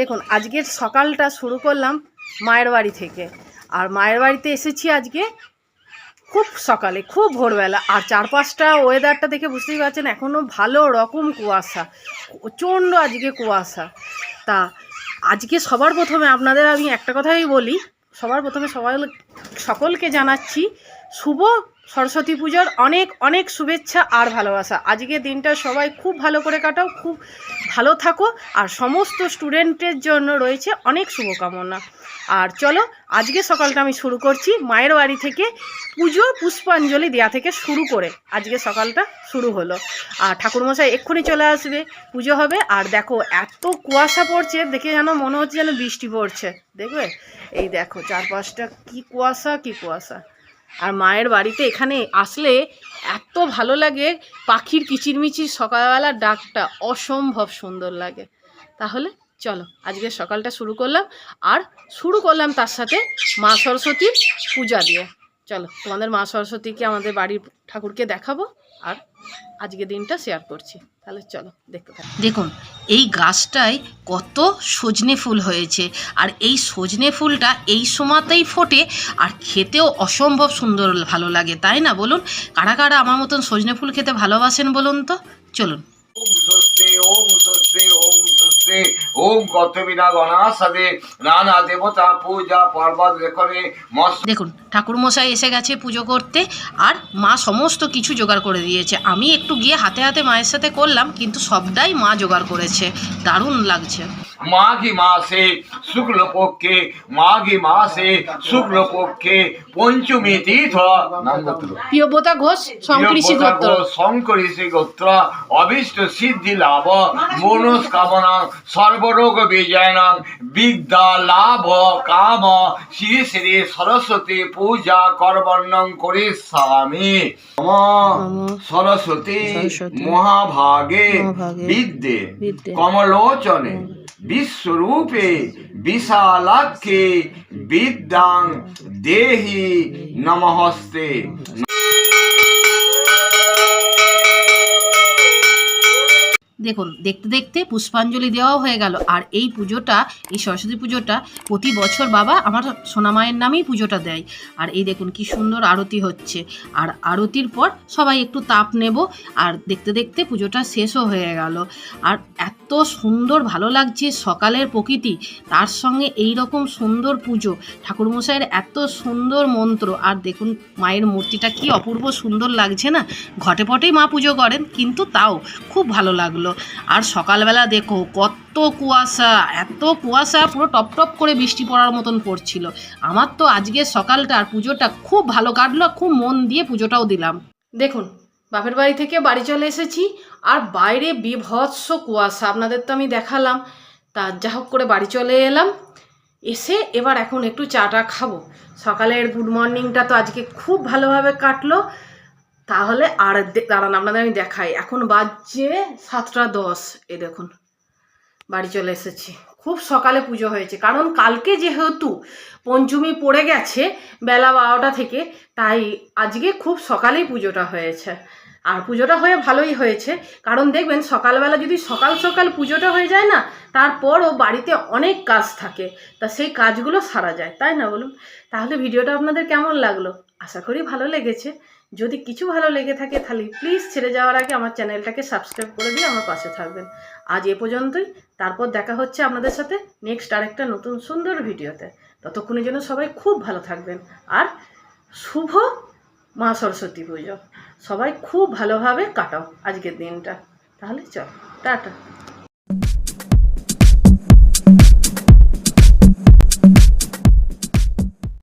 দেখুন, আজকের সকালটা শুরু করলাম মায়ের বাড়ি থেকে। আর মায়ের বাড়িতে এসেছি আজকে খুব সকালে, খুব ভোরবেলা। আর চারপাশটা ওয়েদারটা দেখে বুঝতেই পারছেন এখনও ভালো রকম কুয়াশা, প্রচণ্ড আজকে কুয়াশা। তা, আজকে সবার প্রথমে আপনাদের আমি একটা কথাই বলি, সবার প্রথমে সবাই সকলকে জানাচ্ছি, শুভ সরস্বতী পুজোর অনেক অনেক শুভেচ্ছা আর ভালোবাসা। আজকে দিনটা সবাই খুব ভালো করে কাটাও, খুব ভালো থাকো আর সমস্ত স্টুডেন্টের জন্য রয়েছে অনেক শুভকামনা। আর চলো, আজকে সকালটা আমি শুরু করছি মায়ের বাড়ি থেকে পুজো পুষ্পাঞ্জলি দেওয়া থেকে শুরু করে। আজকে সকালটা শুরু হলো। আর ঠাকুরমশাই এক্ষুনি চলে আসবে, পুজো হবে। আর দেখো, এত কুয়াশা পড়ছে, দেখে যেন মনে হচ্ছে যেন বৃষ্টি পড়ছে। দেখবে? এই দেখো, চারপাশটা কি কুয়াশা কি কুয়াশা। আর মায়ের বাড়িতে এখানে আসলে এত ভালো লাগে পাখির কিচিরমিচির সকালবেলার ডাকটা অসম্ভব সুন্দর লাগে। তাহলে চলো, আজকে সকালটা শুরু করলাম আর শুরু করলাম তার সাথে মা সরস্বতীর পূজা দিয়ে। চলো, তোমাদের মা সরস্বতীকে আমাদের বাড়ির ঠাকুরকে দেখাবো। আর আজকে দিনটা শেয়ার করছি। তাহলে চলো দেখতে থাকো। দেখুন এই গাছটায় কত সজনে ফুল হয়েছে আর এই সজনে ফুলটা এই সময়তেই ফোটে আর খেতেও অসম্ভব সুন্দর ভালো লাগে তাই না বলুন? কারা কারা আমার মতন সজনে ফুল খেতে ভালোবাসেন বলুন তো? চলুন। ওম স্বস্তি ওম স্বস্তি ওম স্বস্তি ওম কর্তবিনা গণাসদে নানা দেবতা পূজা পর্বত লেখনে দেখুন ঠাকুরমশাই এসে গেছে পুজো করতে আর মা সমস্ত কিছু জোগাড় করে দিয়েছে। আমি একটু গিয়ে হাতে হাতে মায়ের সাথে করলাম কিন্তু সবটাই মা জোগাড় করেছে। দারুণ লাগছে। মাঘী মাসে শুক্লপক্ষে মাঘী মাসে শুক্লপক্ষে পঞ্চমী তীর্থ প্রিয়ব্রতা ঘোষ শঙ্করিষি গোত্র। শঙ্করিষি গোত্র অভীষ্ট সিদ্ধি লাভ মনস্কামনা সর্বরোগ বিজয়নাং বিদ্যা লাভ কাম শ্রী শ্রী সরস্বতী পূজা করবর্ণং করিষ্যামি। করি সরস্বতী সরস্বতী মহাভাগে বিদ্যে কমলোচনে বিশ্বরূপে বিশালাক্ষে বিদ্যাং দেহি নমহস্তে দেখুন, দেখতে দেখতে পুষ্পাঞ্জলি দেওয়াও হয়ে গেল। আর এই পুজোটা, এই সরস্বতী পুজোটা প্রতি বছর বাবা আমার সোনামায়ের নামেই পুজোটা দেয়। আর এই দেখুন কি সুন্দর আরতি হচ্ছে। আর আরতির পর সবাই একটু তাপ নেব। আর দেখতে দেখতে পুজোটা শেষও হয়ে গেল। আর এত সুন্দর ভালো লাগছে সকালের প্রকৃতি, তার সঙ্গে এই রকম সুন্দর পুজো। ঠাকুরমশাইয়ের এত সুন্দর মন্ত্র, আর দেখুন মায়ের মূর্তিটা কি অপূর্ব সুন্দর লাগছে না? ঘটে পটেই মা পুজো করেন, কিন্তু তাও খুব ভালো লাগল। আর সকালবেলা দেখো কত কুয়াশা, এত কুয়াশা, পুরো টপ টপ করে বৃষ্টি পড়ার মতন পড়ছিল। আমার তো আজকে সকালটা আর পুজোটা খুব ভালো কাটলো খুব মন দিয়ে পুজোটাও দিলাম। দেখুন বাপের বাড়ি থেকে বাড়ি চলে এসেছি। আর বাইরে বিভৎস কুয়াশা, আপনাদের তো আমি দেখালাম। তা যা হোক করে বাড়ি চলে এলাম। এসে এবার এখন একটু চাটা খাব। সকালের গুড মর্নিংটা তো আজকে খুব ভালোভাবে কাটলো। তাহলে আর দাঁড়ান, আপনাদের আমি দেখাই। এখন বাজছে সাতটা দশ, এ দেখুন। বাড়ি চলে এসেছি। খুব সকালে পুজো হয়েছে। কারণ কালকে যেহেতু পঞ্চমী পড়ে গেছে বেলা বারোটা থেকে, তাই আজকে খুব সকালেই পুজোটা হয়েছে। আর পুজোটা হয়ে ভালোই হয়েছে। কারণ দেখবেন, সকালবেলা যদি সকাল সকাল পুজোটা হয়ে যায় না, তারপরও বাড়িতে অনেক কাজ থাকে। তা সেই কাজগুলো সারা যায়, তাই না বলুন? তাহলে ভিডিওটা আপনাদের কেমন লাগল? আশা করি ভালো লেগেছে। যদি কিছু ভালো লেগে থাকে তাহলে প্লিজ ছেড়ে যাওয়ার আগে আমার চ্যানেলটাকে সাবস্ক্রাইব করে দিয়ে আমার পাশে থাকবেন। আজ এ পর্যন্তই। তারপর দেখা হচ্ছে আপনাদের সাথে নেক্সট আরেকটা নতুন সুন্দর ভিডিওতে। ততক্ষণের জন্য সবাই খুব ভালো থাকবেন আর শুভ মা সরস্বতী পুজো। সবাই খুব ভালোভাবে কাটাও আজকের দিনটা। তাহলে চল, টাটা।